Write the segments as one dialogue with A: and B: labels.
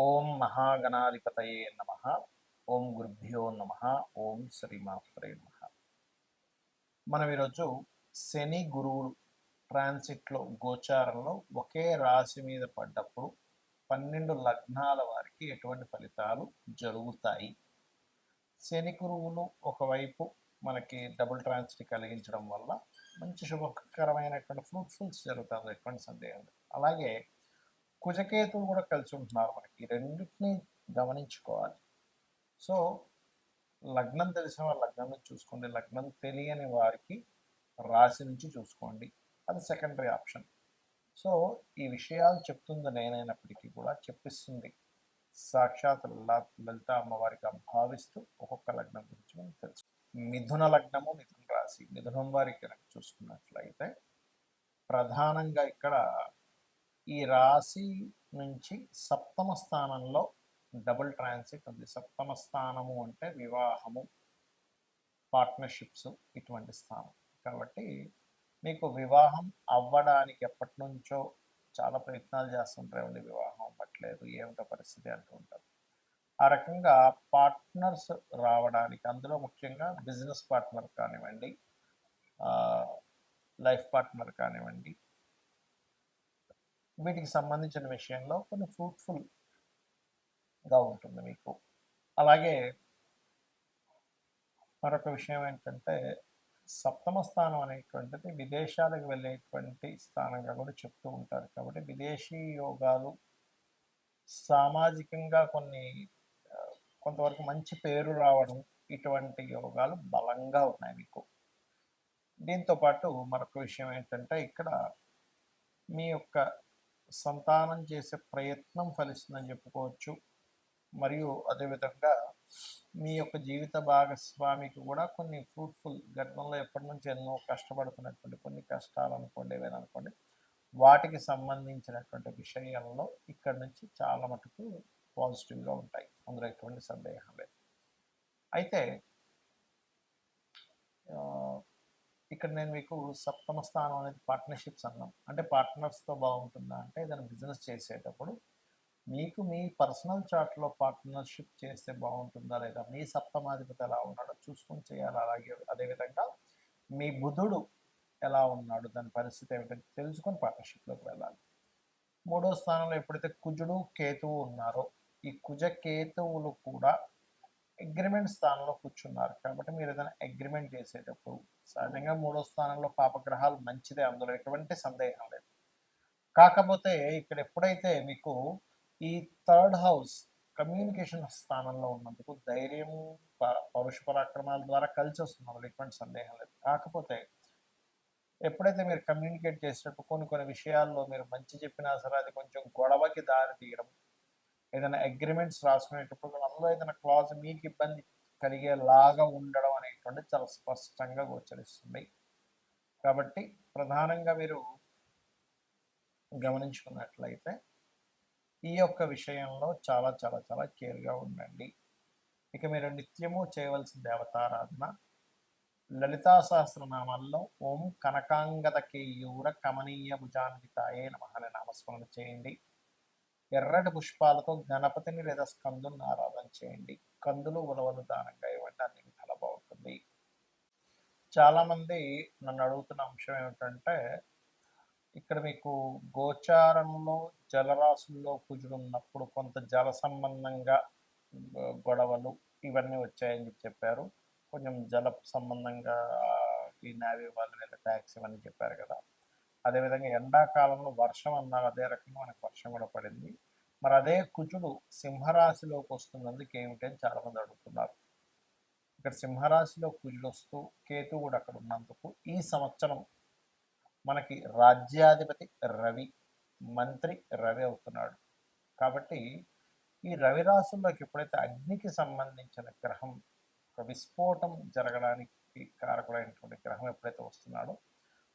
A: ఓం మహాగణాధిపతయే నమ. ఓం గురుభ్యో నమ. ఓం శ్రీమాత్రే నమ. మనం ఈరోజు శని గురువులు ట్రాన్సిట్లో గోచారంలో ఒకే రాశి మీద పడ్డప్పుడు పన్నెండు లగ్నాల వారికి ఎటువంటి ఫలితాలు జరుగుతాయి? శని గురువులు ఒకవైపు మనకి డబుల్ ట్రాన్సిట్ కలిగించడం వల్ల మంచి శుభకరమైనటువంటి ఫ్రూట్ఫుల్స్ జరుగుతుంది ఎటువంటి సందేహం అలాగే కుజకేతువు కూడా కలిసి ఉంటున్నారు మనకి. రెండింటినీ రెండింటిని గమనించుకోవాలి. సో లగ్నం తెలిసిన వారు లగ్నం నుంచి చూసుకోండి. లగ్నం తెలియని వారికి రాశి నుంచి చూసుకోండి. అది సెకండరీ ఆప్షన్. సో ఈ విషయాలు చెప్తుంది నేనైనప్పటికీ కూడా చెప్పిస్తుంది. సాక్షాత్ లలిత లలిత అమ్మవారిగా భావిస్తూ ఒక్కొక్క లగ్నం గురించి మనం తెలుసు. మిథున లగ్నము మిథున రాశి. మిథునం వారికి కనుక చూసుకున్నట్లయితే ప్రధానంగా ఇక్కడ ఈ రాశి నుంచి సప్తమ స్థానంలో డబుల్ ట్రాన్సిట్ ఉంది. సప్తమ స్థానము అంటే వివాహము పార్ట్నర్షిప్స్ ఇటువంటి స్థానం. కాబట్టి మీకు వివాహం అవ్వడానికి ఎప్పటి నుంచో చాలా ప్రయత్నాలు చేస్తుంటారండి వివాహం అవ్వట్లేదు ఏమిటో పరిస్థితి అంటూ ఉంటారు. ఆ రకంగా పార్ట్నర్స్ రావడానికి అందులో ముఖ్యంగా బిజినెస్ పార్ట్నర్ కానివ్వండి లైఫ్ పార్ట్నర్ కానివ్వండి వీటికి సంబంధించిన విషయంలో కొన్ని ఫ్రూట్ఫుల్గా ఉంటుంది మీకు. అలాగే మరొక విషయం ఏంటంటే సప్తమ స్థానం అనేటువంటిది విదేశాలకు వెళ్ళేటువంటి స్థానంగా కూడా చెప్తూ ఉంటారు. కాబట్టి విదేశీ యోగాలు సామాజికంగా కొన్ని కొంతవరకు మంచి పేరు రావడం ఇటువంటి యోగాలు బలంగా ఉన్నాయి మీకు. దీంతో పాటు మరొక విషయం ఏంటంటే ఇక్కడ మీ యొక్క సంతానం చేసే ప్రయత్నం ఫలిస్తుందని చెప్పుకోవచ్చు. మరియు అదేవిధంగా మీ యొక్క జీవిత భాగస్వామికి కూడా కొన్ని ఫ్రూట్ఫుల్ గర్భంలో ఎప్పటి నుంచి ఎన్నో కష్టపడుతున్నటువంటి కొన్ని కష్టాలు అనుకోండి ఏవైనా అనుకోండి వాటికి సంబంధించినటువంటి విషయాల్లో ఇక్కడ నుంచి చాలా మటుకు పాజిటివ్గా ఉంటాయి. అందులో ఎటువంటి సందేహం లేదు. అయితే ఇక్కడ నేను మీకు సప్తమ స్థానం అనేది పార్ట్నర్షిప్స్ అన్నాం. అంటే పార్ట్నర్స్తో బాగుంటుందా అంటే ఏదైనా బిజినెస్ చేసేటప్పుడు మీకు మీ పర్సనల్ చార్ట్లో పార్ట్నర్షిప్ చేస్తే బాగుంటుందా లేదా మీ సప్తమాధిపతి ఎలా ఉన్నాడో చూసుకొని చేయాలి. అలాగే అదేవిధంగా మీ బుధుడు ఎలా ఉన్నాడు దాని పరిస్థితి ఏమిటంటే తెలుసుకొని పార్ట్నర్షిప్లోకి వెళ్ళాలి. మూడో స్థానంలో ఎప్పుడైతే కుజుడు కేతువు ఉన్నారో ఈ కుజ కేతువులు కూడా అగ్రిమెంట్ స్థానంలో కూర్చున్నారు. కాబట్టి మీరు ఏదైనా అగ్రిమెంట్ చేసేటప్పుడు సహజంగా మూడో స్థానంలో పాపగ్రహాలు మంచిదే అందులో ఎటువంటి సందేహం లేదు. కాకపోతే ఇక్కడ ఎప్పుడైతే మీకు ఈ థర్డ్ హౌస్ కమ్యూనికేషన్ స్థానంలో ఉన్నందుకు ధైర్యం పరుష పరాక్రమాల ద్వారా కలిసి వస్తుంది అందులో ఎటువంటి సందేహం లేదు. కాకపోతే ఎప్పుడైతే మీరు కమ్యూనికేట్ చేసేటప్పుడు కొన్ని కొన్ని విషయాల్లో మీరు మంచి చెప్పినా సరే అది కొంచెం గొడవకి దారి తీయడం ఏదైనా అగ్రిమెంట్స్ రాసుకునేటప్పుడు అందులో ఏదైనా క్లాజ్ మీకు ఇబ్బంది కలిగేలాగా ఉండడం అనేటువంటి చాలా స్పష్టంగా గోచరిస్తుంది. కాబట్టి ప్రధానంగా మీరు గమనించుకున్నట్లయితే ఈ యొక్క విషయంలో చాలా చాలా చాలా కేర్గా ఉండండి. ఇక మీరు నిత్యము చేయవలసిన దేవతారాధన లలితా సహస్రనామాల్లో ఓం కనకాంగత కేయూర కమనీయ భుజాన్వితాయే నమహని నామస్మరణ చేయండి. ఎర్రటి పుష్పాలతో గణపతిని లేదా స్కందుని ఆరాధన చేయండి. కందులు ఉలవలు దానంగా ఇవ్వండి అన్ని చాలా బాగుంటుంది. చాలామంది నన్ను అడుగుతున్న అంశం ఏమిటంటే ఇక్కడ మీకు గోచారంలో జలరాశుల్లో కుజుడున్నప్పుడు కొంత జల సంబంధంగా గొడవలు ఇవన్నీ వచ్చాయని చెప్పి చెప్పారు. కొంచెం జల సంబంధంగా ఈ నావీ వాళ్ళు వీళ్ళ ట్యాక్స్ ఇవన్నీ చెప్పారు కదా. అదేవిధంగా ఎండాకాలంలో వర్షం అన్నారు అదే రకంగా మనకు వర్షం కూడా పడింది. మరి అదే కుజుడు సింహరాశిలోకి వస్తున్నందుకు ఏమిటి అని చాలామంది అడుగుతున్నారు. ఇక్కడ సింహరాశిలో కుజుడు వస్తూ కేతు కూడా అక్కడ ఉన్నందుకు ఈ సంవత్సరం మనకి రాజ్యాధిపతి రవి మంత్రి రవి అవుతున్నాడు. కాబట్టి ఈ రవి రాశుల్లోకి ఎప్పుడైతే అగ్నికి సంబంధించిన గ్రహం ఒక విస్ఫోటం జరగడానికి కారకుడైనటువంటి గ్రహం ఎప్పుడైతే వస్తున్నాడో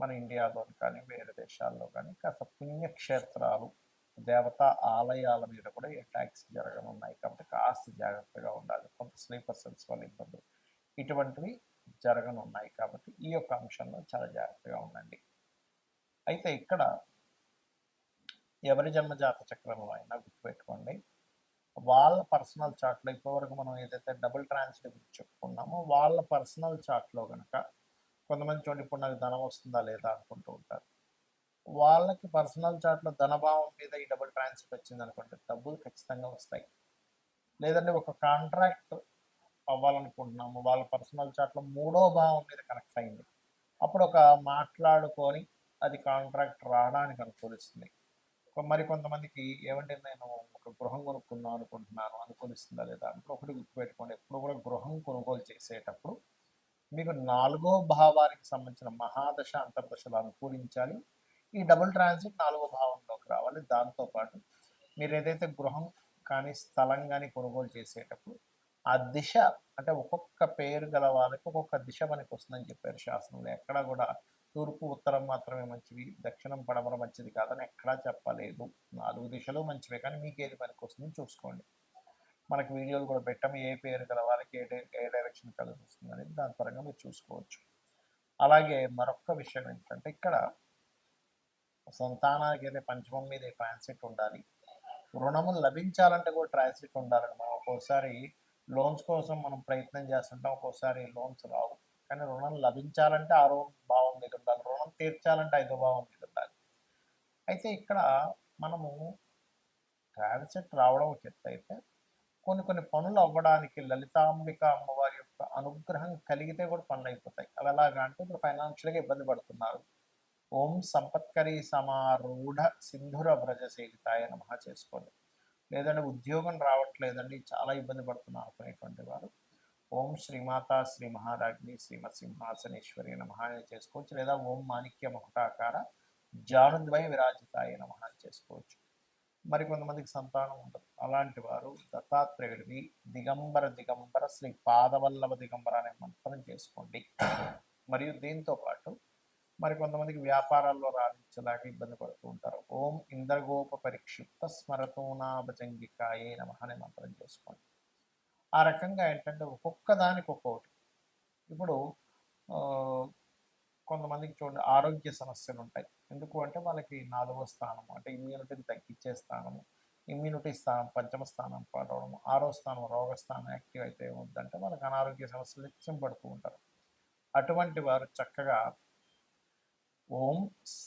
A: మన ఇండియాలో కానీ వేరే దేశాల్లో కానీ కాస్త పుణ్యక్షేత్రాలు దేవతా ఆలయాల మీద కూడా అటాక్స్ జరగనున్నాయి కాబట్టి కాస్త జాగ్రత్తగా ఉండాలి. కొంత స్లీపర్ సెల్స్ వల్ల ఇబ్బందులు ఇటువంటివి జరగనున్నాయి కాబట్టి ఈ యొక్క అంశంలో చాలా జాగ్రత్తగా ఉండండి. అయితే ఇక్కడ ఎవరి జన్మజాత చక్రంలో అయినా గుర్తుపెట్టుకోండి. వాళ్ళ పర్సనల్ చార్ట్లో ఇప్పటివరకు మనం ఏదైతే డబుల్ ట్రాన్స్లేట్ గురించి చెప్పుకున్నామో వాళ్ళ పర్సనల్ చార్ట్లో కనుక కొంతమంది చూడండి ఇప్పుడు నాకు ధనం వస్తుందా లేదా? అనుకుంటూ ఉంటారు. వాళ్ళకి పర్సనల్ చార్ట్లో ధనభావం మీద ఈ డబుల్ ట్రాన్స్ఫర్ వచ్చింది అనుకుంటే డబ్బులు ఖచ్చితంగా వస్తాయి. లేదంటే ఒక కాంట్రాక్ట్ అవ్వాలనుకుంటున్నాము వాళ్ళ పర్సనల్ చార్ట్లో మూడో భావం మీద కనెక్ట్ అయింది. అప్పుడు ఒక మాట్లాడుకొని అది కాంట్రాక్ట్ రావడానికి అనుకూలిస్తుంది. మరి కొంతమందికి ఏమంటే నేను ఒక గృహం కొనుక్కుందాం అనుకుంటున్నాను అనుకూలిస్తుందా లేదా? అంటే ఒకటి గుర్తుపెట్టుకోండి. ఎప్పుడు కూడా గృహం కొనుగోలు చేసేటప్పుడు మీకు నాలుగో భావానికి సంబంధించిన మహాదశ అంతర్దశలు అనుకూలించాలి. ఈ డబుల్ ట్రాన్సిట్ నాలుగో భావంలోకి రావాలి. దాంతోపాటు మీరు ఏదైతే గృహం కానీ స్థలం కానీ కొనుగోలు చేసేటప్పుడు ఆ దిశ అంటే ఒక్కొక్క పేరు గల వాళ్ళకి ఒక్కొక్క దిశ మనకి వస్తుందని చెప్పారు శాస్త్రంలో. ఎక్కడ కూడా తూర్పు ఉత్తరం మాత్రమే మంచివి దక్షిణం పడమర మంచిది కాదని ఎక్కడా చెప్పలేదు. నాలుగు దిశలు మంచివే కానీ మీకు ఏది పనికి వస్తుందని చూసుకోండి. మనకి వీడియోలు కూడా పెట్టాము ఏ పేరు గల వాళ్ళకి ఏ డై- ఏ డైరెక్షన్ కలిసి వస్తుంది అనేది దాని పరంగా మీరు చూసుకోవచ్చు. అలాగే మరొక విషయం ఏంటంటే ఇక్కడ సంతానానికి అయితే పంచమం మీద ట్రాన్సిట్ ఉండాలి. రుణము లభించాలంటే కూడా ట్రాన్సిట్ ఉండాలని మనం ఒక్కోసారి లోన్స్ కోసం మనం ప్రయత్నం చేస్తుంటాం. ఒక్కోసారి లోన్స్ రావు. కానీ రుణం లభించాలంటే ఆరో భావం మీద ఉండాలి. రుణం తీర్చాలంటే ఐదో భావం మీద ఉండాలి. అయితే ఇక్కడ మనము ట్రాన్సిట్ రావడం ఒక ఎత్తు అయితే కొన్ని కొన్ని పనులు అవ్వడానికి లలితాంబిక అమ్మవారి యొక్క అనుగ్రహం కలిగితే కూడా పనులు అయిపోతాయి. అవి ఎలాగా అంటే ఇప్పుడు ఫైనాన్షియల్గా ఇబ్బంది పడుతున్నారు. ఓం సంపత్కరి సమారూఢ సింధుర వ్రజ సేవితాయ నమః చేసుకోండి. లేదంటే ఉద్యోగం రావట్లేదండి చాలా ఇబ్బంది పడుతున్నారు అనుకునేటువంటి వారు. ఓం శ్రీమాత శ్రీ మహారాజ్ని శ్రీమత్ సింహాసనేశ్వరి నమః చేసుకోవచ్చు. లేదా ఓం మాణిక్య మకుటాకార జానుద్వయ విరాజితాయ నమః చేసుకోవచ్చు. మరి కొంతమందికి సంతానం ఉండదు అలాంటి వారు దత్తాత్రేయుడివి దిగంబర దిగంబర శ్రీ పాదవల్లభ దిగంబర అనే మంత్రం చేసుకోండి. మరియు దీంతో పాటు మరికొంతమందికి వ్యాపారాల్లో రాణించేలాగా ఇబ్బంది పడుతూ ఉంటారు. ఓం ఇంద్రగోప పరిక్షిప్త స్మరతోనాభజంగికాయే నమ అనే మంత్రం చేసుకోండి. ఆ రకంగా ఏంటంటే ఒక్కొక్క దానికి ఒక్కొక్కటి ఇప్పుడు కొంతమందికి చూడండి ఆరోగ్య సమస్యలు ఉంటాయి ఎందుకు అంటే వాళ్ళకి నాలుగో స్థానం అంటే ఇమ్యూనిటీని తగ్గించే స్థానము ఇమ్యూనిటీ స్థానం పంచమ స్థానం పడవడం ఆరో స్థానం రోగ స్థానం యాక్టివ్ అయితే ఉందంటే వాళ్ళకి అనారోగ్య సమస్యలు నిత్యం పడుతూ ఉంటారు. అటువంటి వారు చక్కగా ఓం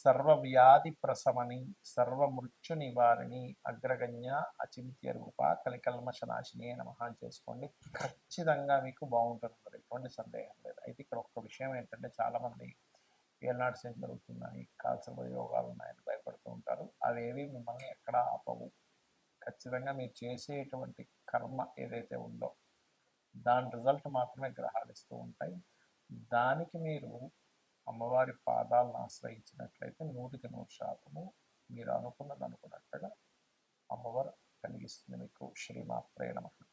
A: సర్వవ్యాధి ప్రసమని సర్వమృత్యు నివారిణి అగ్రగణ్య అచింత్య రూప కలికల్మశనాశిని నమ చేసుకోండి. ఖచ్చితంగా మీకు బాగుంటుంది. మరి ఎటువంటి సందేహం లేదు. అయితే ఇక్కడ ఒక్క విషయం ఏంటంటే చాలామంది మంది ఏనాడు సేమ్ జరుగుతుందని కాల్సిన యోగాలు ఉన్నాయని భయపడుతూ ఉంటారు. అవేవి మిమ్మల్ని ఎక్కడ ఆపవు. ఖచ్చితంగా మీరు చేసేటువంటి కర్మ ఏదైతే ఉందో దాని రిజల్ట్ మాత్రమే గ్రహాలు ఇస్తూ ఉంటాయి. దానికి మీరు అమ్మవారి పాదాలను ఆశ్రయించినట్లయితే నూటికి నూరు శాతము మీరు అనుకున్నది అనుకున్నట్టుగా అమ్మవారు కలిగిస్తుంది మీకు. శ్రీమాత్రే నమః.